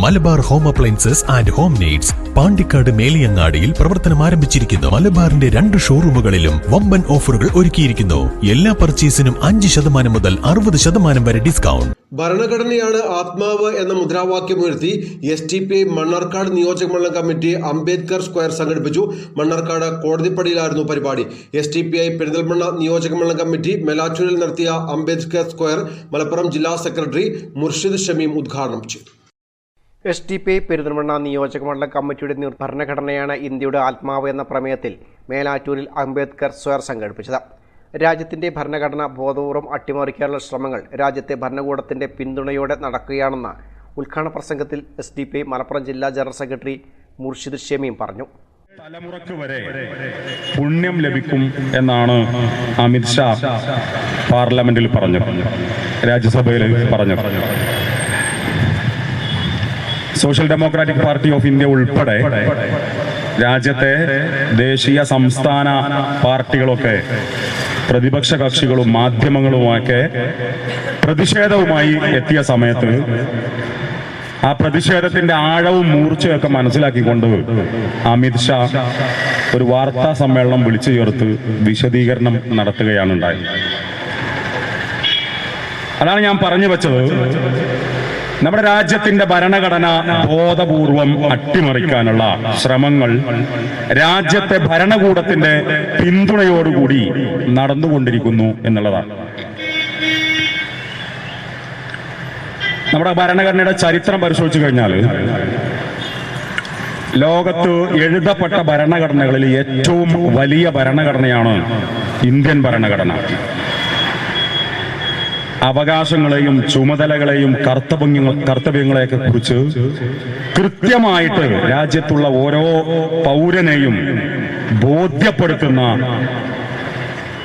Malabar home appliances and home needs Pandikkad മേലിയങ്ങാടിയിൽ പ്രവർത്തനം ആരംഭിച്ചിരിക്കുന്നു. മലബാറിന്റെ രണ്ട് ഷോറൂമുകളിലും വമ്പൻ ഓഫറുകൾ ഒരുക്കിയിരിക്കുന്നു. എല്ലാ പർച്ചേസിനും അഞ്ച് ശതമാനം മുതൽ അറുപത് ശതമാനം വരെ ഡിസ്കൗണ്ട്. ഭരണഘടനയാണ് ആത്മാവ് എന്ന മുദ്രാവാക്യമുയർത്തി S T P I Mannarkkad നിയോജക മണ്ഡലം കമ്മിറ്റി അംബേദ്കർ സ്ക്വയർ സംഘടിപ്പിച്ചു. മണ്ണാർക്കാട് കോടതിപ്പടിയിലായിരുന്നു പരിപാടി. S T P I Perinthalmanna നിയോജക മണ്ഡലം കമ്മിറ്റി മെലാറ്റൂരിൽ നടത്തിയ അംബേദ്കർ സ്ക്വയർ മലപ്പുറം ജില്ലാ സെക്രട്ടറി മുർഷിദ് ഷമീം ഉദ്ഘാടനം ചെയ്തു. എസ് ഡി പി പെരുന്തൽമണ്ണ നിയോജക മണ്ഡലം കമ്മിറ്റിയുടെ ഭരണഘടനയാണ് ഇന്ത്യയുടെ ആത്മാവ് എന്ന പ്രമേയത്തിൽ മേലാറ്റൂരിൽ അംബേദ്കർ സ്വയർ സംഘടിപ്പിച്ചത്. രാജ്യത്തിന്റെ ഭരണഘടന ബോധപൂർവം അട്ടിമറിക്കാനുള്ള ശ്രമങ്ങൾ രാജ്യത്തെ ഭരണകൂടത്തിന്റെ പിന്തുണയോടെ നടക്കുകയാണെന്ന് ഉദ്ഘാടന പ്രസംഗത്തിൽ എസ് ഡി പി മലപ്പുറം ജില്ലാ ജനറൽ സെക്രട്ടറി മുർഷിദ് ഷമീം പറഞ്ഞു. തലമുറയ്ക്ക് വരെ പുണ്യം ലഭിക്കും എന്നാണ് അമിത്ഷാ പാർലമെന്റിൽ പറഞ്ഞു രാജ്യസഭയിൽ പറഞ്ഞു social democratic party of India ഉൾപ്പെടെ രാജ്യത്തെ ദേശീയ സംസ്ഥാന പാർട്ടികളൊക്കെ പ്രതിപക്ഷ കക്ഷികളും മാധ്യമങ്ങളുമൊക്കെ പ്രതിഷേധവുമായി എത്തിയ സമയത്ത് ആ പ്രതിഷേധത്തിന്റെ ആഴവും മൂർച്ചയൊക്കെ മനസ്സിലാക്കിക്കൊണ്ട് അമിത്ഷാ ഒരു വാർത്താ സമ്മേളനം വിളിച്ചു ചേർത്ത് വിശദീകരണം നടത്തുകയാണ് ഉണ്ടായത്. അതാണ് ഞാൻ പറഞ്ഞു വെച്ചത്. നമ്മുടെ രാജ്യത്തിന്റെ ഭരണഘടന ബോധപൂർവം അട്ടിമറിക്കാനുള്ള ശ്രമങ്ങൾ രാജ്യത്തെ ഭരണകൂടത്തിന്റെ പിന്തുണയോടുകൂടി നടന്നുകൊണ്ടിരിക്കുന്നു എന്നുള്ളതാണ്. നമ്മുടെ ഭരണഘടനയുടെ ചരിത്രം പരിശോധിച്ചു കഴിഞ്ഞാൽ ലോകത്ത് എഴുതപ്പെട്ട ഭരണഘടനകളിൽ ഏറ്റവും വലിയ ഭരണഘടനയാണ് ഇന്ത്യൻ ഭരണഘടന. അവകാശങ്ങളെയും ചുമതലകളെയും കർത്തവ്യങ്ങൾ കർത്തവ്യങ്ങളെയൊക്കെ കുറിച്ച് കൃത്യമായിട്ട് രാജ്യത്തുള്ള ഓരോ പൗരനെയും ബോധ്യപ്പെടുത്തുന്ന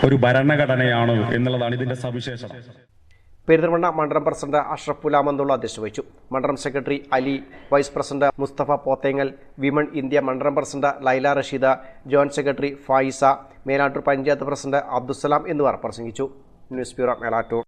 ഒരു ഭരണഘടനയാണ് എന്നുള്ളതാണ് ഇതിന്റെ സവിശേഷത. പെരിന്തൽമണ്ണ മണ്ഡലം പ്രസിഡന്റ് അഷ്റഫ് പുലാമന്തുള്ള അധ്യക്ഷത വഹിച്ചു മണ്ഡലം secretary Ali vice president Mustafa Pothengal women India മണ്ഡലം president Laila Rasheeda joint secretary Faisa Melattur panchayat president Abdussalam എന്നിവർ പ്രസംഗിച്ചു. News bureau Melattur.